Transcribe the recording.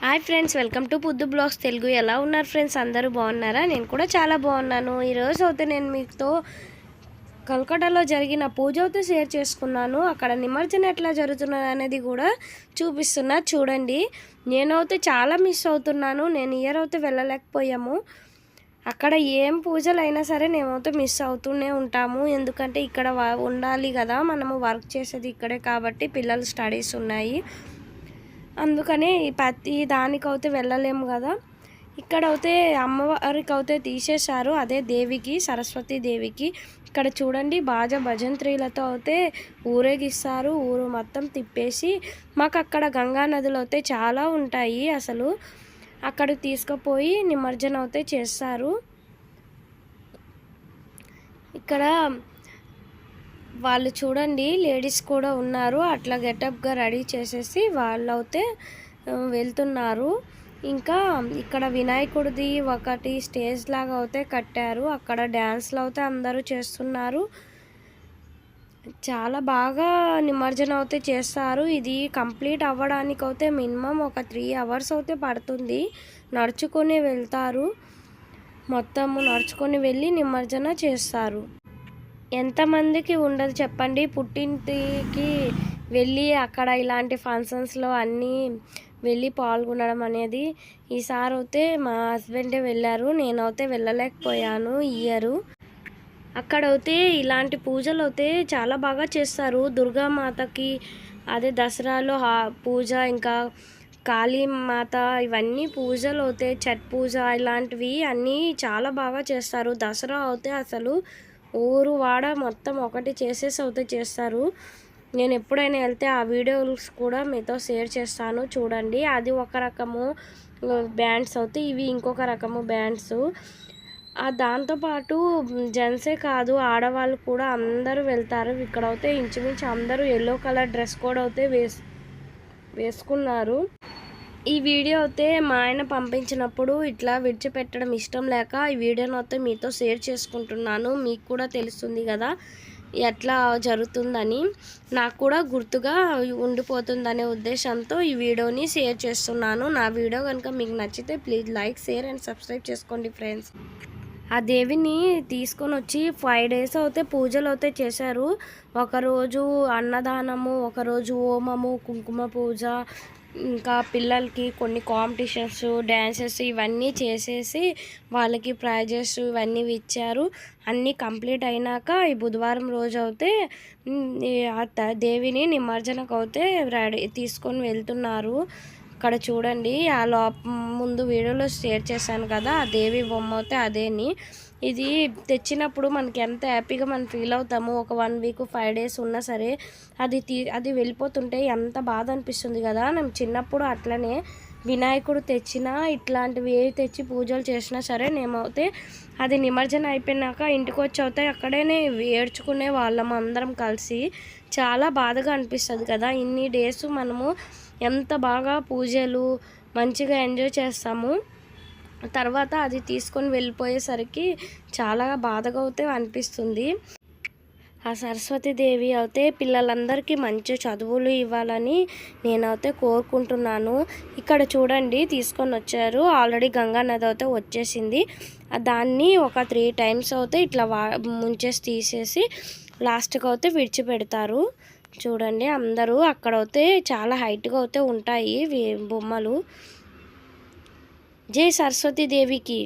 Hi friends welcome to Puddu blogs Telugu. ఎలా ఉన్నారు friends? అందరూ బాగున్నారా? నేను కూడా చాలా బాగున్నాను. ఈరోజు అయితే నేను మీతో కల్కటాలో జరిగిన పూజ అయితే షేర్ చేసుకున్నాను. అక్కడ నిమజ్జనం ఎట్లా జరుగుతున్నది అనేది కూడా చూపిస్తున్నా. చూడండి. నేనైతే చాలా మిస్ అవుతున్నాను. నేను ఇయర్ అయితే వెళ్ళలేకపోయాము. అక్కడ ఏం పూజలు అయినా సరే మేమైతే మిస్ అవుతూనే ఉంటాము. ఎందుకంటే ఇక్కడ ఉండాలి కదా. మనము వర్క్ చేసేది ఇక్కడే కాబట్టి పిల్లలు స్టడీస్ ఉన్నాయి. అందుకని ప్రతి దానికైతే వెళ్ళలేము కదా. ఇక్కడ అయితే అమ్మవారికి అయితే తీసేశారు అదే దేవికి సరస్వతి దేవికి. ఇక్కడ చూడండి బాజా భజంత్రీలతో అయితే ఊరేగిస్తారు ఊరు మొత్తం తిప్పేసి. మాకు అక్కడ గంగా నదులు అయితే చాలా ఉంటాయి అసలు. అక్కడ తీసుకుపోయి నిమజ్జనం అయితే చేస్తారు. ఇక్కడ వాళ్ళు చూడండి లేడీస్ కూడా ఉన్నారు. అట్లా గెటప్గా రెడీ చేసేసి వాళ్ళు అయితే వెళ్తున్నారు. ఇంకా ఇక్కడ వినాయకుడిది ఒకటి స్టేజ్ లాగా అయితే కట్టారు. అక్కడ డ్యాన్స్లు అయితే అందరూ చేస్తున్నారు. చాలా బాగా నిమజ్జనం అయితే చేస్తారు. ఇది కంప్లీట్ అవ్వడానికి అయితే మినిమం ఒక త్రీ అవర్స్ అయితే పడుతుంది. నడుచుకొని వెళ్తారు. మొత్తము నడుచుకొని వెళ్ళి నిమజ్జన చేస్తారు. ఎంతమందికి ఉండదు చెప్పండి. పుట్టింటికి వెళ్ళి అక్కడ ఇలాంటి ఫంక్షన్స్లో అన్నీ వెళ్ళి పాల్గొనడం అనేది ఈసారి అయితే మా హస్బెండే వెళ్ళారు. నేనైతే వెళ్ళలేకపోయాను ఇయరు ఇయరు. అక్కడైతే ఇలాంటి పూజలు అయితే చాలా బాగా చేస్తారు. దుర్గామాతకి అదే దసరాలో హా- పూజ ఇంకా కాళీమాత ఇవన్నీ పూజలు అవుతాయి ఛట్ పూజ ఇలాంటివి అన్నీ చాలా బాగా చేస్తారు. దసరా అయితే అసలు ఊరు వాడ మొత్తం ఒకటి చేసేసి అయితే చేస్తారు. నేను ఎప్పుడైనా వెళ్తే ఆ వీడియోస్ కూడా మీతో షేర్ చేస్తాను. చూడండి అది ఒక రకము బ్యాండ్స్ అవుతాయి. ఇవి ఇంకొక రకము బ్యాండ్స్. దాంతోపాటు జెంట్సే కాదు ఆడవాళ్ళు కూడా అందరూ వెళ్తారు. ఇక్కడ అయితే ఇంచుమించు అందరూ ఎల్లో కలర్ డ్రెస్ కోడ్ అయితే వేస్ వేసుకున్నారు. ఈ వీడియో అయితే మా ఆయన పంపించినప్పుడు ఇట్లా విడిచిపెట్టడం ఇష్టం లేక ఈ వీడియోను అయితే మీతో షేర్ చేసుకుంటున్నాను. మీకు కూడా తెలుస్తుంది కదా ఎట్లా జరుగుతుందని. నాకు కూడా గుర్తుగా ఉండిపోతుందనే ఉద్దేశంతో ఈ వీడియోని షేర్ చేస్తున్నాను. నా వీడియో కనుక మీకు నచ్చితే please like share and subscribe చేసుకోండి ఫ్రెండ్స్. ఆ దేవిని తీసుకొని వచ్చి ఫైవ్ డేస్ అయితే పూజలు అయితే చేశారు. ఒకరోజు అన్నదానము ఒకరోజు హోమము కుంకుమ పూజ ఇంకా పిల్లలకి కొన్ని కాంపిటీషన్స్ డ్యాన్సెస్ ఇవన్నీ చేసేసి వాళ్ళకి ప్రైజెస్ ఇవన్నీ ఇచ్చారు. అన్నీ కంప్లీట్ అయినాక ఈ బుధవారం రోజు అయితే దేవిని నిమజ్జనకు అయితే రెడీ తీసుకొని వెళ్తున్నారు. అక్కడ చూడండి ఆ లోప ముందు వీడియోలో షేర్ చేశాను కదా ఆ దేవి బొమ్మ అయితే అదేని. ఇది తెచ్చినప్పుడు మనకి ఎంత హ్యాపీగా మనం ఫీల్ అవుతాము ఒక వన్ వీక్ ఫైవ్ డేస్ ఉన్నా సరే అది తీ అది వెళ్ళిపోతుంటే ఎంత బాధ అనిపిస్తుంది కదా. మేము చిన్నప్పుడు అట్లనే వినాయకుడు తెచ్చినా ఇట్లాంటివి ఏవి తెచ్చి పూజలు చేసినా సరే నేమైతే అది నిమజ్జనం అయిపోయినాక ఇంటికి వచ్చి అవుతాయి అక్కడనే ఏడ్చుకునే వాళ్ళం అందరం కలిసి. చాలా బాధగా అనిపిస్తుంది కదా. ఇన్ని డేస్ మనము ఎంత బాగా పూజలు మంచిగా ఎంజాయ్ చేస్తాము. తర్వాత అది తీసుకొని వెళ్ళిపోయేసరికి చాలా బాధగా అయితే అనిపిస్తుంది. ఆ సరస్వతీదేవి అయితే పిల్లలందరికీ మంచి చదువులు ఇవ్వాలని నేనైతే కోరుకుంటున్నాను. ఇక్కడ చూడండి తీసుకొని వచ్చారు. ఆల్రెడీ గంగా నది అయితే వచ్చేసింది. దాన్ని ఒక త్రీ టైమ్స్ అయితే ఇట్లా వా ముంచేసి తీసేసి లాస్ట్కి అయితే విడిచిపెడతారు. చూడండి అందరూ అక్కడైతే చాలా హైట్గా అయితే ఉంటాయి బొమ్మలు. జై సరస్వతి దేవికి.